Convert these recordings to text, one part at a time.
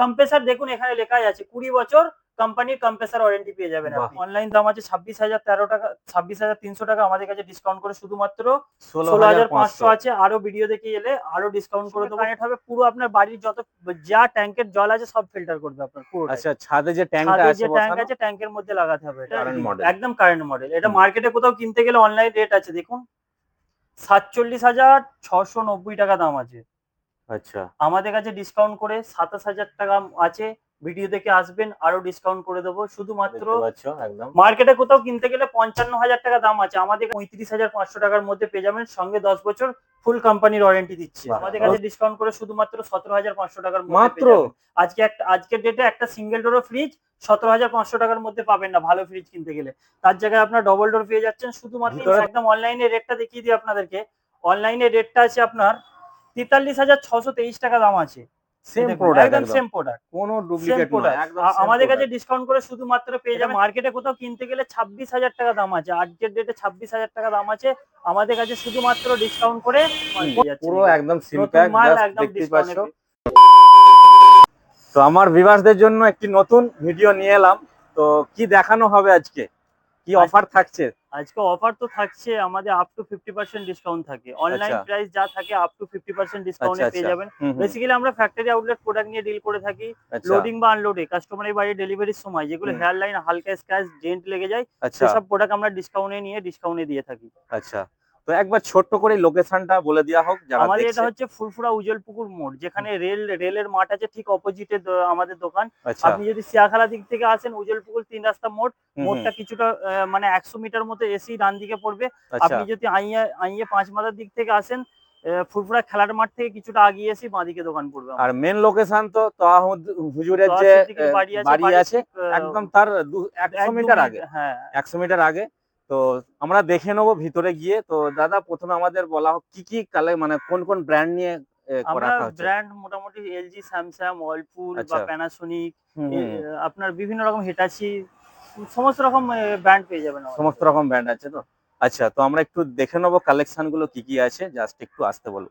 Compressor দেখুন এখানে লেখাই আছে কুড়ি বছর কোম্পানির কম্প্রেসার ওয়ারেন্টি পেয়ে যাবেন অনলাইন দাম আছে ছাব্বিশ হাজার তেরো টাকা ছাব্বিশ হাজার তিনশো টাকা আমাদের কাছে ডিসকাউন্ট করে শুধুমাত্র ষোলো হাজার পাঁচশো আছে। আরও ভিডিও দেখে এলে আরও ডিসকাউন্ট করে দেবো। কানেক্ট হবে পুরো আপনার বাড়ির যত যা ট্যাঙ্কের জল আছে সব ফিল্টার করবে আপনার পুরো আচ্ছা ছাদে যে ট্যাঙ্ক আছে যে ট্যাঙ্ক আছে ট্যাঙ্কের মধ্যে লাগাতে হবে। একদম কারেন্ট মডেল এটা মার্কেটে কোথাও কিনতে গেলে অনলাইন রেট আছে। দেখুন সাতচল্লিশ হাজার ছশো নব্বই টাকা দাম আছে। আচ্ছা। আমাদের কাছে ডিসকাউন্ট করে সাতাশ হাজার টাকা আছে। ভিডিও দেখে আসবেন আরও ডিসকাউন্ট করে দেবো। শুধুমাত্র মার্কেটে কোথাও কিনতে গেলে পঞ্চান্ন হাজার টাকা দাম আছে। আমাদের পঁয়ত্রিশ হাজার পাঁচশো টাকার মধ্যে পেয়ে যাবেন। সঙ্গে দশ বছর ফুল কোম্পানির ওয়ারেন্টি দিচ্ছে। আমাদের কাছে ডিসকাউন্ট করে শুধুমাত্র সতেরো হাজার পাঁচশো টাকার মাত্র? আজকে একটা আজকের ডেটে একটা সিঙ্গেল ডোরও ফ্রিজ সতেরো হাজার পাঁচশো টাকার মধ্যে পাবেন না ভালো ফ্রিজ কিনতে গেলে। তার জায়গায় আপনার ডবল ডোর পেয়ে যাচ্ছেন। শুধুমাত্র একদম অনলাইনে রেটটা দেখিয়ে দিই আপনাদেরকে। অনলাইনে রেটটা আছে আপনার তেতাল্লিশ হাজার ছশো তেইশ টাকা দাম আছে। সেম প্রোডাক্ট একদম সেম প্রোডাক্ট কোনো ডুপ্লিকেট নয় একদম আমাদের কাছে ডিসকাউন্ট করে শুধুমাত্র পেয়ে যাবে। মার্কেটে কোথাও কিনতে গেলে ছাব্বিশ হাজার টাকা দাম আছে। আজকের ডেটে ছাব্বিশ হাজার টাকা দাম আছে। আমাদের কাছে শুধুমাত্র ডিসকাউন্ট করে। পুরো একদম মাল তো আমার ভিউয়ার্সদের জন্য একটি নতুন ভিডিও নিয়ে এলাম। তো কি দেখানো হবে আজকে? কি অফার থাকছে? আজকে অফার তো থাকছে আমাদের up to fifty percent discount থাকে। অনলাইন আচ্ছা। প্রাইস যা থাকে আপ টু ফিফটি পার্সেন্ট ডিসকাউন্টে আচ্ছা, পেয়ে আচ্ছা। যাবেন। বেসিক্যালি আমরা ফ্যাক্টরি আউটলেট প্রোডাক্ট নিয়ে ডিল করে থাকি আচ্ছা। লোডিং বা আনলোডে কাস্টমারের বাড়ি ডেলিভারির সময় যেগুলো। হেয়ার লাইন হালকা স্ক্র্যাচ ডেন্ট লেগে যায় সব সেসব প্রোডাক্ট আমরা ডিসকাউন্টে নিয়ে ডিসকাউন্টে দিয়ে থাকি। আচ্ছা। তো একবার ছোট্ট করে লোকেশনটা বলে দেওয়া হোক যারা আমাদের এটা হচ্ছে ফুরফুরা উজলপুকুর মোড় যেখানে রেল রেলের মাঠ আছে ঠিক অপোজিটে আমাদের দোকান। আচ্ছা। আপনি যদি সিয়াখালা দিক থেকে আসেন উজলপুকুর তিন রাস্তা মোড় মোড়টা কিছুটা মানে একশো মিটার মতো এসি ডান দিকে পড়বে। আচ্ছা। আপনি যদি আইয়ে আইয়ে পাঁচ মাথার দিক থেকে আসেন ফুরফুরা খেলার মাঠ থেকে কিছুটা আগিয়ে এসে বাঁদিকে দোকান পড়বে আর মেন লোকেশন তো তাহিদ হুজুরের যে বাড়ি আছে, একদম তার দু- এক একশো দু মিটার আগে। হ্যাঁ। একশো মিটার আগে। তো আমরা দেখে নেব ভিতরে গিয়ে। তো দাদা প্রথমে আমাদের বলা হোক কি কি কালে মানে কোন কোন ব্র্যান্ড নিয়ে আমরা ব্র্যান্ড মোটামুটি এলজি স্যামসাং ওয়ালপুল বা আচ্ছা। প্যানাসোনিক হুম। আপনার বিভিন্ন রকম হিটাচি সমস্ত রকম ব্র্যান্ড পেয়ে যাবেন সমস্ত রকম ব্র্যান্ড আছে তো? আচ্ছা তো আমরা একটু দেখে নেব কালেকশনগুলো কি কি আছে জাস্ট একটু আসতে বলব।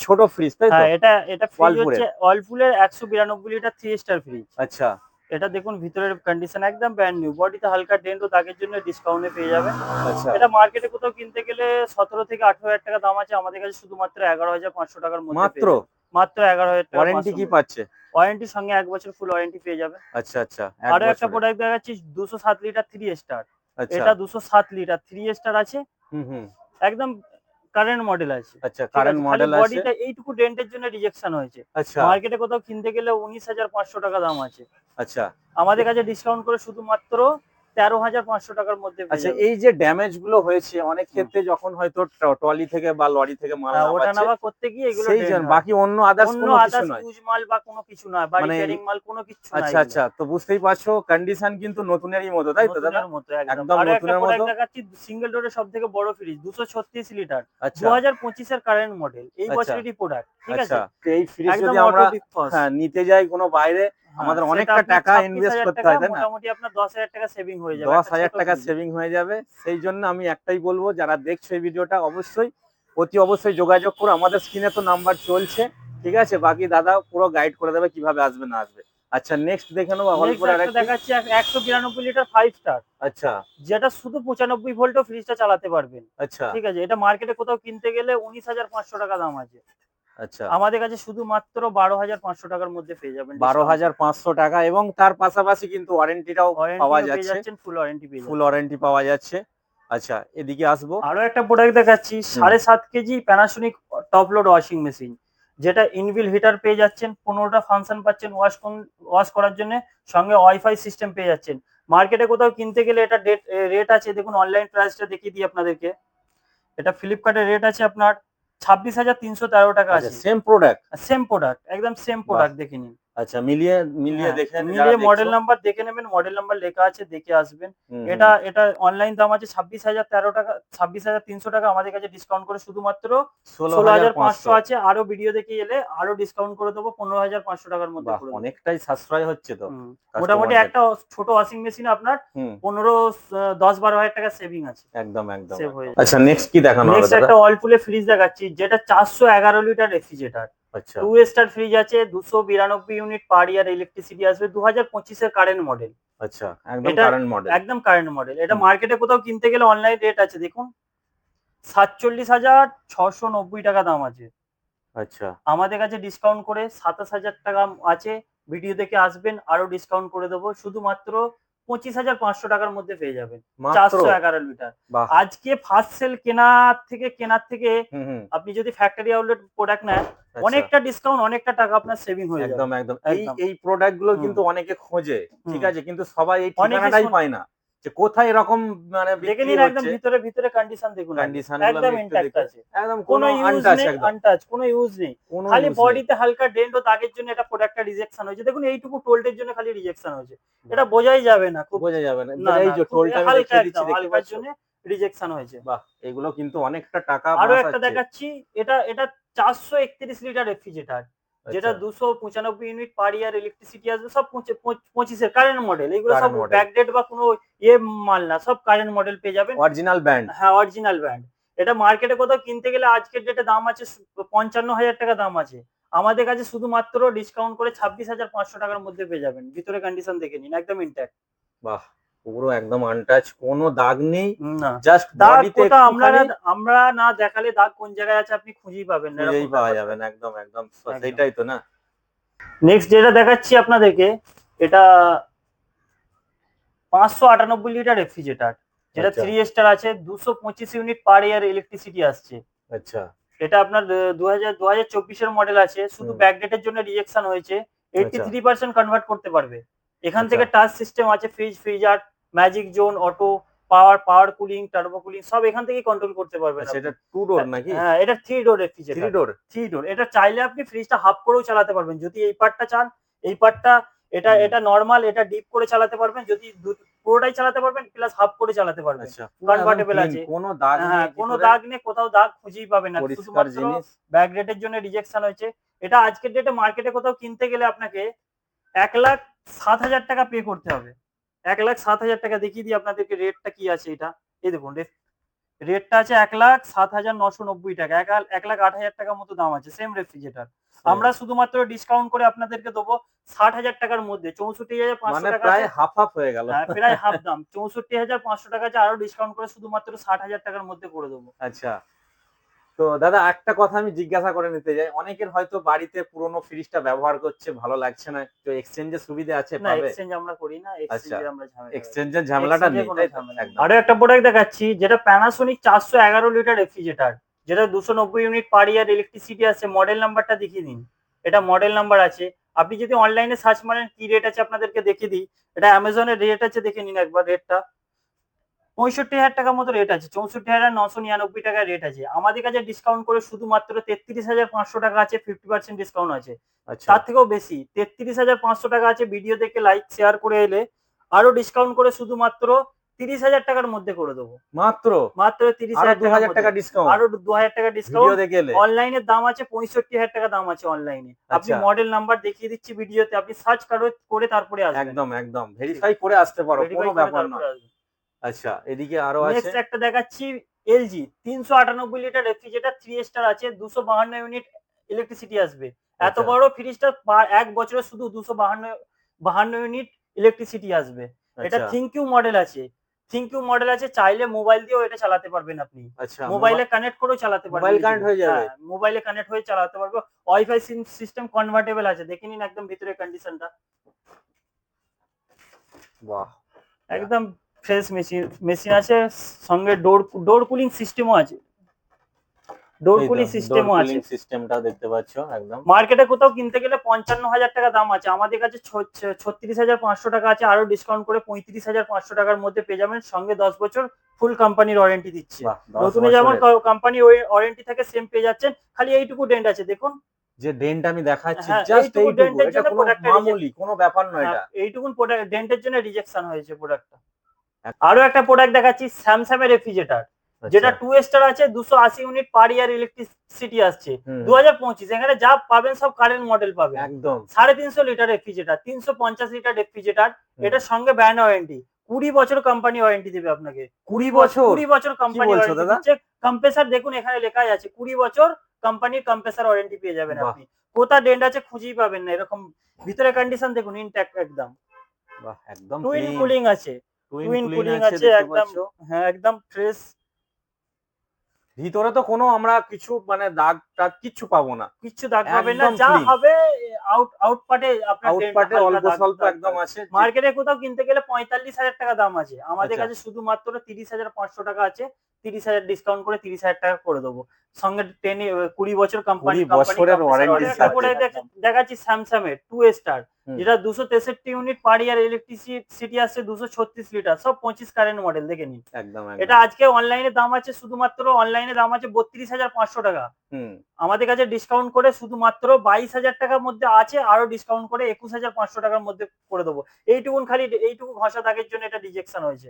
ছোট ফ্রিজ তাই তো? হ্যাঁ এটা এটা ফ্রিজ? হচ্ছে ওয়ালপুলের একশো বিরানব্বই লিটার থ্রি স্টার ফ্রিজ আচ্ছা। এটা দেখুন ভিতরের কন্ডিশন একদম ব্র্যান্ড নিউ বডিতে হালকা ডেন্ট ও দাগের জন্য ডিসকাউন্টে পেয়ে যাবেন। আচ্ছা। এটা মার্কেটে কোথাও কিনতে গেলে সতেরো থেকে আঠারো হাজার টাকা দাম আছে। আমাদের কাছে শুধুমাত্র এগারো হাজার পাঁচশো টাকার মধ্যে মাত্র? মাত্র এগারো হাজার টাকা ওয়ারেন্টি কি পাচ্ছে? ওয়ারেন্টির সঙ্গে এক বছর ফুল ওয়ারেন্টি পেয়ে যাবে আচ্ছা আচ্ছা। আরও একটা। প্রোডাক্ট দেখাচ্ছি দুশো সাত লিটার থ্রি স্টার এটা দুশো সাত লিটার থ্রি স্টার আছে। হুম হুম। একদম কারেন্ট মডেল আছে। আচ্ছা কারেন্ট মডেল আছে বডিটা এইটুকু ডেন্টের জন্য রিজেকশন হয়েছে। আচ্ছা। মার্কেটে কোথাও কিনতে গেলে উনিশ হাজার পাঁচশো টাকা দাম আছে। আচ্ছা। আমাদের কাছে ডিসকাউন্ট করে শুধুমাত্র তেরো হাজার পাঁচশো টাকার মধ্যে আচ্ছা এই যে ড্যামেজগুলো হয়েছে অনেক ক্ষেত্রে যখন হয়তো ট্রলি থেকে বা লরি থেকে মাল ওটা নামাচ্ছে, নামা করতে গিয়ে এগুলো সেই জন্য বাকি অন্য আদার্স কোনো কিছু নয়। ইউজ মাল বা কোনো কিছু নয় বাড়ি মানে- ক্যারিং মাল কোনো কিছু না আচ্ছা আচ্ছা তো বুঝতেই পারছ কন্ডিশন কিন্তু নতুনেরই মতো তাই তো দাদা? একদম। নতুনের মতো। দেখাচ্ছি সিঙ্গেল ডোরের সব থেকে বড় ফ্রিজ দুশো ছত্রিশ লিটার আচ্ছা। দু হাজার পঁচিশের কারেন্ট মডেল এই আচ্ছা। বছরেরই প্রোডাক্ট ঠিক আছে? আচ্ছা তো এই ফ্রিজ যদি আমরা। হ্যাঁ, নিতে যাই কোনো বাইরে আমাদের অনেকটা টাকা 26,000 invest করতে হয়, তাই না? মোটামুটি আপনার দশ হাজার টাকা সেভিং হয়ে যাবে দশ একটা হাজার ছোট টাকা সেভিং হয়ে যাবে। সেই জন্য আমি একটাই বলব যারা দেখছ এই ভিডিওটা অবশ্যই অতি অবশ্যই যোগাযোগ করো। আমাদের স্ক্রিনে তো নাম্বার চলছে ঠিক আছে? বাকি দাদা পুরো গাইড করে দেবে কীভাবে আসবে না আসবে। আচ্ছা নেক্সট দেখে নেব হলপুর আরেকটা। দেখাচ্ছি এক- একশো বিরানব্বই লিটার ফাইভ স্টার আচ্ছা। যেটা শুধু পঁচানব্বই ভোল্টও ফ্রিজটা চালাতে পারবেন। আচ্ছা। ঠিক আছে? এটা মার্কেটে কোথাও কিনতে গেলে উনিশ হাজার পাঁচশো টাকা দাম আছে। আচ্ছা। আমাদের কাছে শুধুমাত্র বারো হাজার পাঁচশো টাকার মধ্যে পেয়ে যাবেন বারো হাজার পাঁচশো টাকা এবং তার পাশাপাশি কিন্তু ওয়ারেন্টিটাও পাওয়া যাচ্ছে। ফুল ওয়ারেন্টি পেয়ে ফুল ওয়ারেন্টি পাওয়া যাচ্ছে। আচ্ছা এদিকে আসব। আরও একটা প্রোডাক্ট দেখাচ্ছি সাড়ে সাত KG Panasonic top load washing machine যেটা ইনবিল হিটার পেয়ে যাচ্ছেন পনেরোটা ফাংশন পাচ্ছেন ওয়াশ ওয়াশ করার জন্য সঙ্গে ওয়াইফাই সিস্টেম পেয়ে যাচ্ছেন। মার্কেটে কোথাও কিনতে গেলে এটা রেট আছে দেখুন অনলাইন প্রাইসটা দেখিয়ে দিই আপনাদেরকে। এটা ফ্লিপকার্টের রেট আছে আপনার ছাব্বিশ হাজার তিনশো তেরো টাকা আছে। সেম প্রোডাক্ট সেম প্রোডাক্ট একদম সেম প্রোডাক্ট দেখে নিন। আচ্ছা মিলিয়ে মিলিয়ে হ্যাঁ, দেখে মিলিয়ে মডেল নাম্বার দেখে নেবেন মডেল নাম্বার লেখা আছে দেখে আসবেন। এটা এটা অনলাইন দাম আছে ছাব্বিশ হাজার তেরো টাকা ছাব্বিশ হাজার তিনশো টাকা আমাদের কাছে ডিসকাউন্ট করে শুধুমাত্র ষোলো হাজার পাঁচশো আছে। আরও ভিডিও দেখে এলে আরও ডিসকাউন্ট করে দেবো পনেরো হাজার পাঁচশো টাকার মধ্যে। অনেকটাই সাশ্রয় হচ্ছে তো মোটামুটি একটা ছোট ওয়াশিং মেশিন আপনার পনেরো দশ বারো হাজার টাকা সেভিং আছে। একদম একদম। আচ্ছা নেক্সট কি দেখানো নেক্সট একটা ওয়ালপুলে ফ্রিজ দেখাচ্ছি যেটা চারশো এগারো litre refrigerator two star fridge আছে দুশো বিরানব্বই ইউনিট পার ইয়ার ইলেকট্রিসিটি আসবে দু হাজার পঁচিশের কারেন্ট মডেল আচ্ছা একদম কারেন্ট মডেল একদম কারেন্ট মডেল এটা মার্কেটে কোথাও কিনতে গেলে অনলাইন রেট আছে দেখুন। সাতচল্লিশ হাজার ছশো নব্বই টাকা দাম আছে। আচ্ছা। আমাদের কাছে ডিসকাউন্ট করে সাতাশ হাজার টাকা আছে। ভিডিও দেখে আসবেন আরও ডিসকাউন্ট করে দেবো। শুধুমাত্র পঁচিশ হাজার পাঁচশো টাকার মধ্যে পেয়ে যাবেন। চারশো এগারো লিটার। আজকে ফার্স্ট সেল কেনার থেকে কেনার থেকে আপনি যদি ফ্যাক্টরি আউটলেট প্রোডাক্ট নেন আচ্ছা। অনেকটা ডিসকাউন্ট অনেকটা টাকা আপনার সেভিং হয়ে একদম একদম। এই এই প্রোডাক্টগুলো কিন্তু অনেকে খোঁজে ঠিক আছে? কিন্তু সবাই এই ঠিকানাটাই পায় না। যে কোথায় এরকম মানে দেখে নিন একদম ভিতরে ভিতরে কন্ডিশন দেখুন। কন্ডিশন একদম ইন্ট্যাক্ট আছে। একদম কোনো ইউজ নেই আনটাচ কোনো ইউজ নেই। খালি বডিতে হালকা ডেন্ট ও দাগের জন্য এটা প্রোডাক্টটা রিজেকশন হয়েছে। দেখুন এইটুকু টোল্টের জন্য খালি রিজেকশন হয়েছে। এটা বোঝাই যাবে না খুব বোঝা যাবে না। এই যে টোলটা আমি দেখিয়ে দিচ্ছি হালকার জন্য রিজেকশন হয়েছে। বাহ এগুলো কিন্তু অনেকটা টাকা আরও একটা দেখাচ্ছি এটা এটা চারশো একত্রিশ লিটার রেফ্রিজারেটর যেটা আচ্ছা, দুশো পঁচানব্বই ইউনিট পার ইয়ার ইলেকট্রিসিটি আসবে সব পঁচি- পঁচিশের কারেন্ট মডেল এগুলো সব ব্যাকডেট বা কোনো ইয়ে মাল না সব কারেন্ট মডেল পেয়ে যাবেন। অরিজিনাল ব্যান্ড হ্যাঁ অরিজিনাল ব্র্যান্ড এটা মার্কেটে কোথাও কিনতে গেলে আজকের ডেটে দাম আছে পঞ্চান্ন হাজার টাকা দাম আছে। আমাদের কাছে শুধুমাত্র ডিসকাউন্ট করে ছাব্বিশ হাজার পাঁচশো টাকার মধ্যে পেয়ে যাবেন। ভিতরে কন্ডিশন দেখে নিন একদম ইন্ট্যাক্ট বাহ! পুরো একদম আনটাচ কোনো দাগ নেই। জাস্ট দাগ কোথাও আমরা না আমরা না দেখালে দাগ কোন জায়গায় আছে আপনি খুঁজেই পাবেন না খুঁজেই পাওয়া যাবে না একদম একদম। সেটাই তো না? নেক্সট যেটা দেখাচ্ছি আপনাদেরকে এটা পাঁচশো আটানব্বই লিটার রেফ্রিজারেটর যেটা আচ্ছা। থ্রি স্টার আছে দুশো পঁচিশ ইউনিট পার ইয়ার ইলেকট্রিসিটি আসছে। আচ্ছা। এটা আপনার দু হাজার দু হাজার চব্বিশের মডেল আছে শুধু ব্যাকডেটের জন্য রিজেকশন হয়েছে। এইটি থ্রি পার্সেন্ট কনভার্ট করতে পারবে। এখান আচ্ছা। থেকে টাচ সিস্টেম আছে fridge freezer magic zone auto power power cooling turbo cooling সব এখান থেকেই কন্ট্রোল করতে পারবেন আচ্ছা এটা টু ডোর নাকি? হ্যাঁ এটা three door three refrigerator door three door এটা চাইলে আপনি ফ্রিজটা হাফ করেও চালাতে পারবেন। যদি এই পার্টটা চান এই পার্টটা এটা এটা নর্মাল এটা ডিপ করে চালাতে পারবেন। যদি পুরোটাই চালাতে পারবেন প্লাস হাফ করে চালাতে পারবেন। আচ্ছা Convertible আছে। কোনো দাগ হ্যাঁ কোনো দাগ নেই কোথাও দাগ খুঁজেই পাবেন না। শুধুমাত্র জিনিস। ব্যাক রেটের জন্য রিজেকশন হয়েছে। এটা আজকের ডেটে মার্কেটে কোথাও কিনতে গেলে আপনাকে এক লাখ সাত হাজার টাকা পে করতে হবে। এক লাখ সাত হাজার টাকা দেখিয়ে দিই আপনাদেরকে রেটটা কি আছে এটা? এই দেখুন রেটটা আছে এক লাখ সাত হাজার নশো নব্বই টাকা এক এক লাখ আট হাজার টাকার মতো দাম আছে সেম রেফ্রিজারেটর আমরা শুধুমাত্র ডিসকাউন্ট করে আপনাদেরকে দেবো ষাট হাজার টাকার মধ্যে চৌষট্টি হাজার পাঁচশো মানে টাকা প্রায় হাফ হাফ হয়ে গেল। হ্যাঁ, প্রায় হাফ দাম চৌষট্টি হাজার পাঁচশো টাকা আছে আরও ডিসকাউন্ট করে শুধুমাত্র ষাট হাজার টাকার মধ্যে করে দেবো। আচ্ছা। তো দাদা একটা কথা আমি জিজ্ঞাসা করে নিতে যাই অনেকের হয়তো বাড়িতে পুরনো ফ্রিজটা ব্যবহার করছে ভালো লাগছে না। তো এক্সচেঞ্জের সুবিধা আছে না এক্সচেঞ্জ আমরা করি না এক্সচেঞ্জে আমরা। এক্সচেঞ্জের ঝামেলাটা নেই আরও একটা প্রোডাক্ট দেখাচ্ছি যেটা প্যানাসোনিক চারশো এগারো লিটার রেফ্রিজারেটর যেটা দুশো নব্বই ইউনিট পার ইয়ার ইলেকট্রিসিটি আছে। মডেল নাম্বারটা দেখিয়ে দিন। এটা মডেল নাম্বার আছে। আপনি যদি অনলাইনে সার্চ মারেন কি রেট আছে আপনাদেরকে দেখিয়ে দিই। এটা অ্যামাজনের রেট আছে দেখে নিন একবার রেটটা পঁয়ষট্টি হাজার টাকার মতো রেট আছে চৌষট্টি হাজার নশো নিরানব্বই টাকা রেট আছে। আমাদের কাছে ডিসকাউন্ট করে শুধুমাত্র তেত্রিশ হাজার পাঁচশো টাকা আছে ফিফটি পার্সেন্ট ডিসকাউন্ট আছে। আচ্ছা। তার থেকেও বেশি তেত্রিশ হাজার পাঁচশো টাকা আছে ভিডিও দেখে লাইক শেয়ার করে এলে আরও ডিসকাউন্ট করে শুধুমাত্র তিরিশ হাজার টাকার মধ্যে করে দেবো। মাত্র? মাত্র তিরিশ হাজার টাকা ডিসকাউন্ট আরও দু হাজার টাকা ডিসকাউন্ট দেখে অনলাইনের দাম আছে পঁয়ষট্টি হাজার টাকা দাম আছে অনলাইনে আপনি আচ্ছা। মডেল নাম্বার দেখিয়ে দিচ্ছি ভিডিওতে আপনি সার্চ করে তারপরে আসবেন। একদম একদম। ভেরিফাই করে আসতে পারো কোনো ব্যাপার আসবেন। আচ্ছা এদিকে আরও আছে। নেক্সট একটা দেখাচ্ছি এলজি তিনশো আটানব্বই লিটার রেফ্রিজারেটর থ্রি স্টার আছে দুশো বাহান্ন ইউনিট ইলেকট্রিসিটি আসবে। এত আচ্ছা। বড় ফ্রিজটা এক বছরে শুধু দুশো বাহান্ন বাহান্ন ইউনিট ইলেকট্রিসিটি আসবে। এটা আচ্ছা। থিঙ্কিউ মডেল আছে। থিঙ্কিউ মডেল আছে চাইলে মোবাইল দিয়েও এটা চালাতে পারবেন আপনি। আচ্ছা মোবাইলে কানেক্ট করেও চালাতে পারবেন Mobile connect হয়ে যাবে? মোবাইলে কানেক্ট হয়ে চালাতে পারবে। ওয়াইফাই সিস্টেম কনভার্টেবল আছে। দেখে নিন একদম ভিতরে কন্ডিশনটা বাহ। একদম ফ্রেশ মেশিন মেশিন আছে সঙ্গে ডোর ডোর কুলিং সিস্টেমও আছে। ডোর কুলিং সিস্টেমও আছে। সিস্টেমটা দেখতে পাচ্ছ একদম। মার্কেটে কোথাও কিনতে গেলে পঞ্চান্ন হাজার টাকা দাম আছে। আমাদের কাছে ছত্রিশ হাজার পাঁচশো টাকা আছে। আরও ডিসকাউন্ট করে পঁয়ত্রিশ হাজার পাঁচশো টাকার মধ্যে পেয়ে যাবেন। সঙ্গে দশ বছর ফুল কোম্পানির ওয়ারেন্টি দিচ্ছে। নতুন যেমন। কোম্পানি ওয়ারেন্টি থাকে সেম পেয়ে যাচ্ছেন। খালি এইটুকু ডেন্ট আছে দেখুন। যে ডেন্ট আমি দেখাচ্ছি হ্যাঁ, জাস্ট এইটুকু এইটুকু। এটা জন্য কোনো মামুলি কোনো ব্যাপার নয় এটা। হ্যাঁ, এইটুকুন ডেন্টের জন্য রিজেকশন হয়েছে প্রোডাক্টটা আরও একটা প্রোডাক্ট দেখাচ্ছি স্যামসাং এর রেফ্রিজারেটর যেটা আচ্ছা, টু স্টার আছে দুশো আশি ইউনিট পার ইয়ার ইলেকট্রিসিটি আসছে। দু হাজার পঁচিশ এখানে যা পাবেন সব কারেন্ট মডেল পাবেন। একদম। সাড়ে তিনশো লিটার রেফ্রিজারেটর তিনশো পঞ্চাশ লিটার রেফ্রিজারেটর এটার সঙ্গে ব্যান্ড ওয়ারেন্টি কুড়ি বছর কোম্পানি ওয়ারেন্টি দেবে আপনাকে। কুড়ি বছর? কুড়ি বছর কোম্পানি ওয়ারেন্টি? দিচ্ছে কম্প্রেসার দেখুন এখানে লেখাই আছে কুড়ি বছর কোম্পানির কম্প্রেসার ওয়ারেন্টি পেয়ে যাবেন আপনি। কোথা ডেন্ট আছে খুঁজেই পাবেন না এরকম ভিতরে কন্ডিশন দেখুন ইনট্যাক্ট একদম। বাহ একদম কুলিং আছে। টুইন কুলিং আছে একদম হ্যাঁ একদম ফ্রেশ ভিতরে তো কোনো আমরা কিছু মানে দাগ টাগ কিচ্ছু পাবো না। কিচ্ছু দাগ পাবেন না যা হবে আউট আউট পার্টে আপনার আউট পার্টে অল্প স্বল্প একদম আছে। মার্কেটে কোথাও কিনতে গেলে পঁয়তাল্লিশ হাজার টাকা দাম আছে। আমাদের আচ্ছা। কাছে শুধুমাত্র তিরিশ হাজার পাঁচশো টাকা আছে তিরিশ হাজার ডিসকাউন্ট করে তিরিশ হাজার টাকা করে দেবো। সঙ্গে টেন কুড়ি বছর কোম্পানি বছরের দেখাচ্ছি স্যামসাং এর টু স্টার যেটা দুশো তেষট্টি ইউনিট পার ইয়ার ইলেকট্রিসিটি আসছে দুশো ছত্রিশ লিটার সব পঁচিশ কারেন্ট মডেল দেখে নিন। একদম এটা আজকে অনলাইনে দাম আছে শুধুমাত্র অনলাইনে দাম আছে বত্রিশ হাজার পাঁচশো টাকা। আমাদের কাছে ডিসকাউন্ট করে শুধুমাত্র বাইশ হাজার টাকার মধ্যে আছে আরও ডিসকাউন্ট করে একুশ হাজার পাঁচশো টাকার মধ্যে করে দেবো। এইটুকুন খালি এইটুকু ঘষা দাগের জন্য এটা রিজেকশন হয়েছে।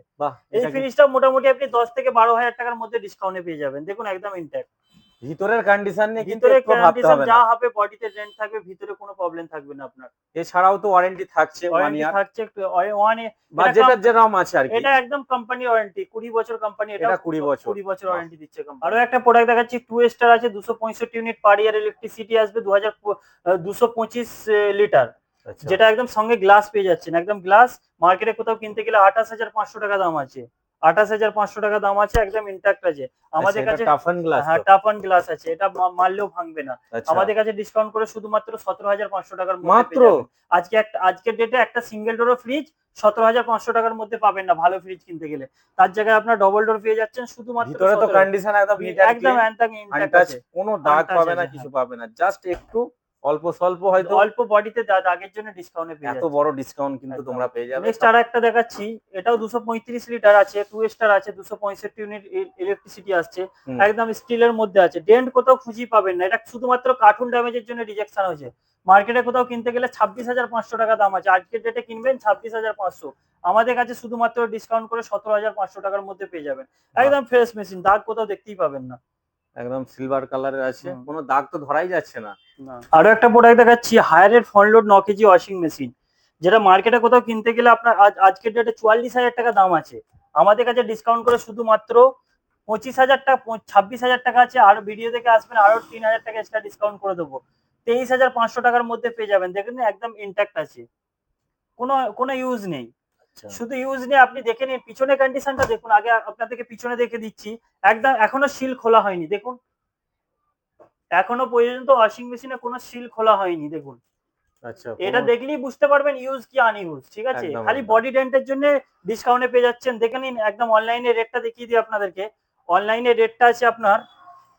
এই ফিনিশটা মোটামুটি আপনি দশ থেকে বারো হাজার টাকার মধ্যে ডিসকাউন্টে পেয়ে যাবেন। দেখুন একদম ইনট্যাক্ট ভিতরের কন্ডিশন নিয়ে কিন্তু একটু ভাবতে হবে যা হবে বডিতে রেন্ট থাকবে ভিতরে কোনো প্রবলেম থাকবে না আপনার। এছাড়াও তো ওয়ারেন্টি থাকছে ওয়ান ইয়ার থাকছে ওয়ান বা এটা যেটা যেরকম আছে আর কি। এটা একদম কোম্পানি ওয়ারেন্টি কুড়ি বছর কোম্পানি এটা এটা 20 বছর। কুড়ি বছর ওয়ারেন্টি দিচ্ছে কোম্পানি আরও একটা প্রোডাক্ট দেখাচ্ছি টু স্টার আছে দুশো পঁয়ষট্টি ইউনিট পার ইয়ার ইলেকট্রিসিটি আসবে দু হাজার দুশো পঁচিশ লিটার। যেটা একদম সঙ্গে গ্লাস পেয়ে যাচ্ছেন। একদম গ্লাস মার্কেটে কোথাও কিনতে গেলে আঠাশ হাজার পাঁচশো টাকা দাম আছে। আঠাশ হাজার পাঁচশো টাকা দাম আছে একদম ইন্টাক্ট আছে। আমাদের কাছে টাফান গ্লাস হ্যাঁ টাফান গ্লাস আছে এটা মারলেও ভাঙবে না। আচ্ছা। আমাদের কাছে ডিসকাউন্ট করে শুধুমাত্র সতেরো হাজার পাঁচশো টাকার মাত্র? আজকে একটা আজকের ডেটে একটা সিঙ্গেল ডোর ফ্রিজ সতেরো হাজার পাঁচশো টাকার মধ্যে পাবেন না ভালো ফ্রিজ কিনতে গেলে। তার জায়গায় আপনার ডবল ডোর পেয়ে যাচ্ছেন শুধুমাত্র ভিতরে তো কন্ডিশন একদম একদম কোনো দাগ পাবে না কিছু হ্যাঁ। পাবে না। জাস্ট একটু অল্প স্বল্প হয়তো অল্প বডিতে দাগের জন্য ডিসকাউন্টে পেয়ে এত বড় ডিসকাউন্ট কিন্তু তোমরা পেয়ে যাবে। নেক্সট আর একটা দেখাচ্ছি। এটাও দুশো পঁয়ত্রিশ লিটার আছে টু স্টার আছে দুশো পঁয়ষট্টি ইউনিট ইলেকট্রিসিটি আসছে। একদম স্টিলের মধ্যে আছে। ডেন্ট কোথাও খুঁজেই পাবেন না। এটা শুধুমাত্র কার্টুন ড্যামেজের জন্য রিজেকশন হয়েছে। মার্কেটে কোথাও কিনতে গেলে ছাব্বিশ হাজার পাঁচশো টাকা দাম আছে। আজকের ডেটে কিনবেন ছাব্বিশ হাজার পাঁচশো। আমাদের কাছে শুধুমাত্র ডিসকাউন্ট করে সতেরো হাজার পাঁচশো টাকার মধ্যে পেয়ে যাবেন। একদম ফ্রেশ মেশিন দাগ কোথাও দেখতেই পাবেন না। একদম সিলভার কালারের আছে। কোনো দাগ তো ধরাই যাচ্ছে না। আরও একটা প্রোডাক্ট দেখাচ্ছি হায়ারের ফ্রন্ট লোড ন কেজি ওয়াশিং মেশিন যেটা মার্কেটে কোথাও কিনতে গেলে আপনার আজ আজকের ডেটে চুয়াল্লিশ হাজার টাকা দাম আছে। আমাদের কাছে ডিসকাউন্ট করে শুধুমাত্র পঁচিশ হাজার টাকা ছাব্বিশ হাজার টাকা আছে। আর ভিডিও থেকে আসবেন আরও তিন হাজার টাকা এক্সট্রা ডিসকাউন্ট করে দেবো। তেইশ হাজার পাঁচশো টাকার মধ্যে পেয়ে যাবেন। দেখুন একদম ইনট্যাক্ট আছে। কোনো কোনো ইউজ নেই। শুধু ইউজ নিয়ে আপনি দেখে নিন পিছনে কন্ডিশনটা দেখুন আগে আপনাদেরকে পিছনে দেখে দিচ্ছি। একদম এখনও সিল খোলা হয়নি দেখুন। এখনও পর্যন্ত ওয়াশিং মেশিনে কোনো সিল খোলা হয়নি দেখুন। আচ্ছা এটা দেখলেই বুঝতে পারবেন ইউজ কি আনইউজ ঠিক আছে? খালি বডি ডেন্টের জন্য ডিসকাউন্টে পেয়ে যাচ্ছেন। দেখে নিন একদম অনলাইনে রেটটা দেখিয়ে দিই আপনাদেরকে। অনলাইনে রেটটা আছে আপনার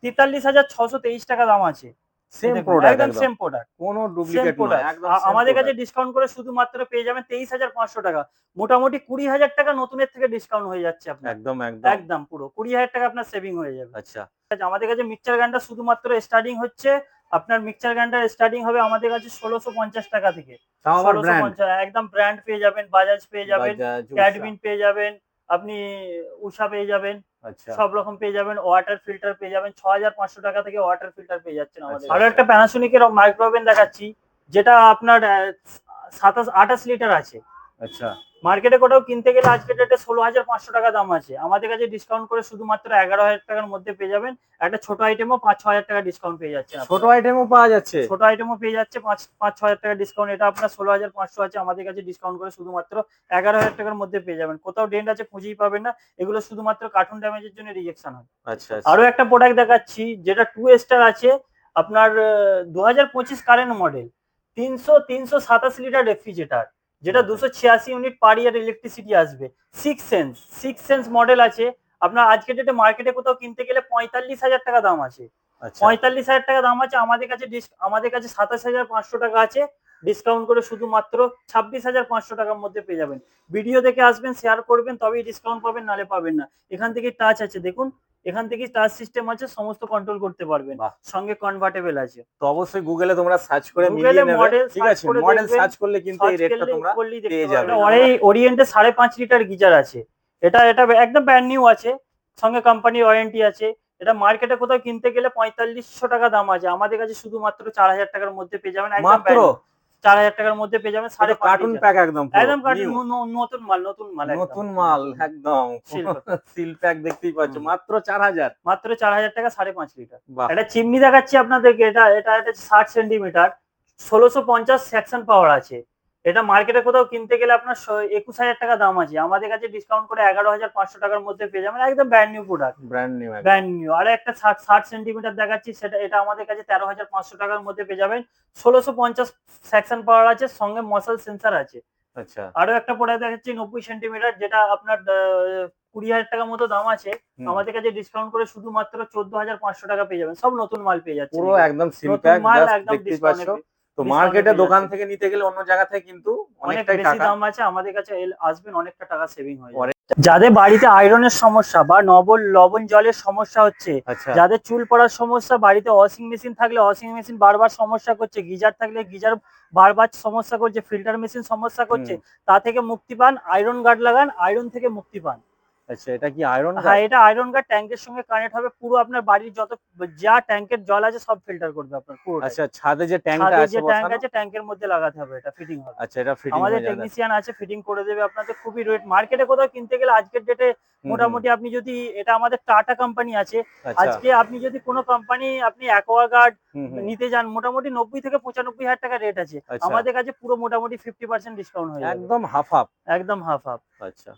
তেতাল্লিশ হাজার ছশো তেইশ টাকা দাম আছে। সেম প্রোডাক্ট একদম একদম। সেম প্রোডাক্ট কোনো ডুপ্লিকেট নয় একদম আমাদের কাছে ডিসকাউন্ট করে শুধুমাত্র পেয়ে যাবেন তেইশ হাজার পাঁচশো টাকা। মোটামুটি কুড়ি হাজার টাকা নতুনের থেকে ডিসকাউন্ট হয়ে যাচ্ছে আপনার। একদম একদম। একদম পুরো। কুড়ি হাজার টাকা আপনার সেভিং হয়ে যাবে। আচ্ছা। আমাদের কাছে মিক্সচার গ্রাইন্ডার শুধুমাত্র স্টার্টিং হচ্ছে। আপনার মিক্সচার গ্রাইন্ডার স্টার্টিং হবে আমাদের কাছে ষোলোশো পঞ্চাশ টাকা থেকে। একদম ব্র্যান্ড পেয়ে যাবেন বাজাজ পেয়ে যাবেন ক্যাডবিন পেয়ে যাবেন আপনি উষা পেয়ে যাবেন। সব রকম পেয়ে যাবেন ওয়াটার ফিল্টার পেয়ে যাবেন ছ হাজার পাঁচশো টাকা থেকে ওয়াটার ফিল্টার পেয়ে যাচ্ছেন আমাদের আচ্ছা। আরও একটা প্যানাসোনিকের মাইক্রোওভেন দেখাচ্ছি যেটা আপনার সাতাশ আঠাশ লিটার আছে। আচ্ছা। মার্কেটে কোথাও কিনতে গেলে আজকের ডেটে ষোলো হাজার পাঁচশো টাকা দাম আছে। আমাদের কাছে ডিসকাউন্ট করে শুধুমাত্র এগারো হাজার টাকার মধ্যে পেয়ে যাবেন। একটা ছোট আইটেমও পাঁচ ছ হাজার টাকা ডিসকাউন্ট পেয়ে যাচ্ছে ছোট আইটেমও পাওয়া যাচ্ছে। ছোট আইটেমও পেয়ে যাচ্ছে পাঁচ পাঁচ ছ হাজার টাকা ডিসকাউন্ট এটা আপনার ষোলো হাজার পাঁচশো আছে। আমাদের কাছে ডিসকাউন্ট করে শুধুমাত্র এগারো হাজার টাকার মধ্যে পেয়ে যাবেন। কোথাও ডেন্ট আছে খুঁজেই পাবেন না। এগুলো শুধুমাত্র কার্টুন ড্যামেজের জন্য রিজেকশন হয়। আচ্ছা আচ্ছা। আরও একটা প্রোডাক্ট দেখাচ্ছি যেটা টু স্টার আছে। আপনার দু হাজার পঁচিশ কারেন্ট মডেল তিনশো তিনশো সাতাশ লিটার রেফ্রিজারেটার যেটা আচ্ছা। দুশো ছিয়াশি ইউনিট পার ইয়ার ইলেকট্রিসিটি আসবে। Six sense six sense model আছে। আপনার আজকের ডেটে মার্কেটে কোথাও কিনতে গেলে পঁয়তাল্লিশ হাজার টাকা দাম আছে। আচ্ছা। পঁয়তাল্লিশ হাজার টাকা দাম আছে। আমাদের কাছে আমাদের কাছে সাতাশ হাজার পাঁচশো টাকা আছে। ডিসকাউন্ট করে শুধুমাত্র ছাব্বিশ হাজার পাঁচশো টাকার মধ্যে পেয়ে যাবেন। ভিডিও দেখে আসবেন শেয়ার করবেন তবেই ডিসকাউন্ট পাবেন নালে পাবেন না। এখান থেকে টাচ আছে দেখুন। এখান থেকে টাচ সিস্টেম আছে সমস্ত কন্ট্রোল করতে পারবেন। সঙ্গে কনভার্টেবল আছে। তো অবশ্যই গুগলে তোমরা সার্চ করে মিলিয়ে নেবে। ঠিক আছে মডেল সার্চ করলে কিন্তু এই রেটটা তোমরা পেয়ে যাবে। ওরে ওরিয়েন্টে সাড়ে পাঁচ লিটার গিজার আছে। এটা এটা একদম ব্র্যান্ড নিউ আছে। সঙ্গে কোম্পানি ওয়ারেন্টি আছে। এটা মার্কেটে কোথাও কিনতে গেলে পঁয়তাল্লিশশো টাকা দাম আছে। আমাদের কাছে শুধুমাত্র চার হাজার টাকার মধ্যে পেয়ে যাবেন। একদম। চার হাজার টাকার মধ্যে পেয়ে যাবেন সাড়ে কার্টুন প্যাক একদম একদম কার্টুন নতুন মাল নতুন মাল নতুন মাল একদম। সিল প্যাক দেখতেই পাচ্ছ মাত্র চার হাজার। মাত্র চার হাজার টাকা সাড়ে পাঁচ লিটার। এটা চিমনি দেখাচ্ছি আপনাদেরকে এটা এটা এটা ষাট সেন্টিমিটার ষোলোশো পঞ্চাশ সেকশন পাওয়ার আছে। এটা মার্কেটে কোথাও কিনতে গেলে আপনার একুশ হাজার টাকা দাম আছে। আমাদের কাছে ডিসকাউন্ট করে এগারো হাজার পাঁচশো টাকার মধ্যে পেয়ে যাবেন। একদম brand new product brand new brand new আর একটা ষাট ষাট সেন্টিমিটার দেখাচ্ছি সেটা এটা আমাদের কাছে তেরো হাজার পাঁচশো টাকার মধ্যে পেয়ে যাবেন। ষোলোশো পঞ্চাশ সেকশন পাওয়ার আছে সঙ্গে মশাল সেন্সার আছে। আচ্ছা। আরও একটা প্রোডাক্ট দেখাচ্ছি নব্বই সেন্টিমিটার যেটা আপনার কুড়ি হাজার টাকার মতো দাম আছে। আমাদের কাছে ডিসকাউন্ট করে শুধুমাত্র চোদ্দ হাজার পাঁচশো টাকা পেয়ে যাবেন। সব নতুন মাল পেয়ে যাচ্ছে। পুরো একদম মাল একদম এ তো মার্কেটে দোকান থেকে নিতে গেলে অন্য জায়গা থেকে কিন্তু অনেক অনেকটাই বেশি দাম আছে আমাদের কাছে আসবেন অনেকটা টাকা সেভিং হয়ে যাদের বাড়িতে আয়রনের সমস্যা বা নবল লবণ জলের সমস্যা হচ্ছে আচ্ছা। যাদের চুল পড়ার সমস্যা বাড়িতে ওয়াশিং মেশিন থাকলে ওয়াশিং মেশিন বারবার সমস্যা করছে গিজার থাকলে গিজার বারবার সমস্যা করছে ফিল্টার মেশিন সমস্যা করছে তা থেকে মুক্তি পান আয়রন গার্ড লাগান আয়রন থেকে মুক্তি পান। আচ্ছা এটা কি আয়রন হ্যাঁ এটা আয়রন গার্ড ট্যাঙ্কের সঙ্গে কানেক্ট হবে পুরো আপনার বাড়ির যত যা ট্যাঙ্কের জল আছে সব ফিল্টার করবে আপনার পুরো আচ্ছা ছাদে যে ট্যাঙ্কটা আছে যে ট্যাঙ্ক আছে ট্যাঙ্কের মধ্যে লাগাতে হবে এটা ফিটিং হবে। আচ্ছা এটা ফিটিং আমাদের টেকনিশিয়ান আছে ফিটিং করে দেবে আপনাদের খুবই রেট মার্কেটে কোথাও কিনতে গেলে আজকের ডেটে মোটামুটি আপনি যদি এটা আমাদের টাটা কোম্পানি আছে আচ্ছা। আজকে আপনি যদি কোনো কোম্পানি আপনি অ্যাকোয়াগার্ড নিতে যান মোটামুটি নব্বই থেকে পঁচানব্বই হাজার টাকা রেট আছে। আচ্ছা। আমাদের কাছে পুরো মোটামুটি ফিফটি পার্সেন্ট ডিসকাউন্ট হয়ে একদম হাফ হাফ একদম হাফ হাফ আচ্ছা।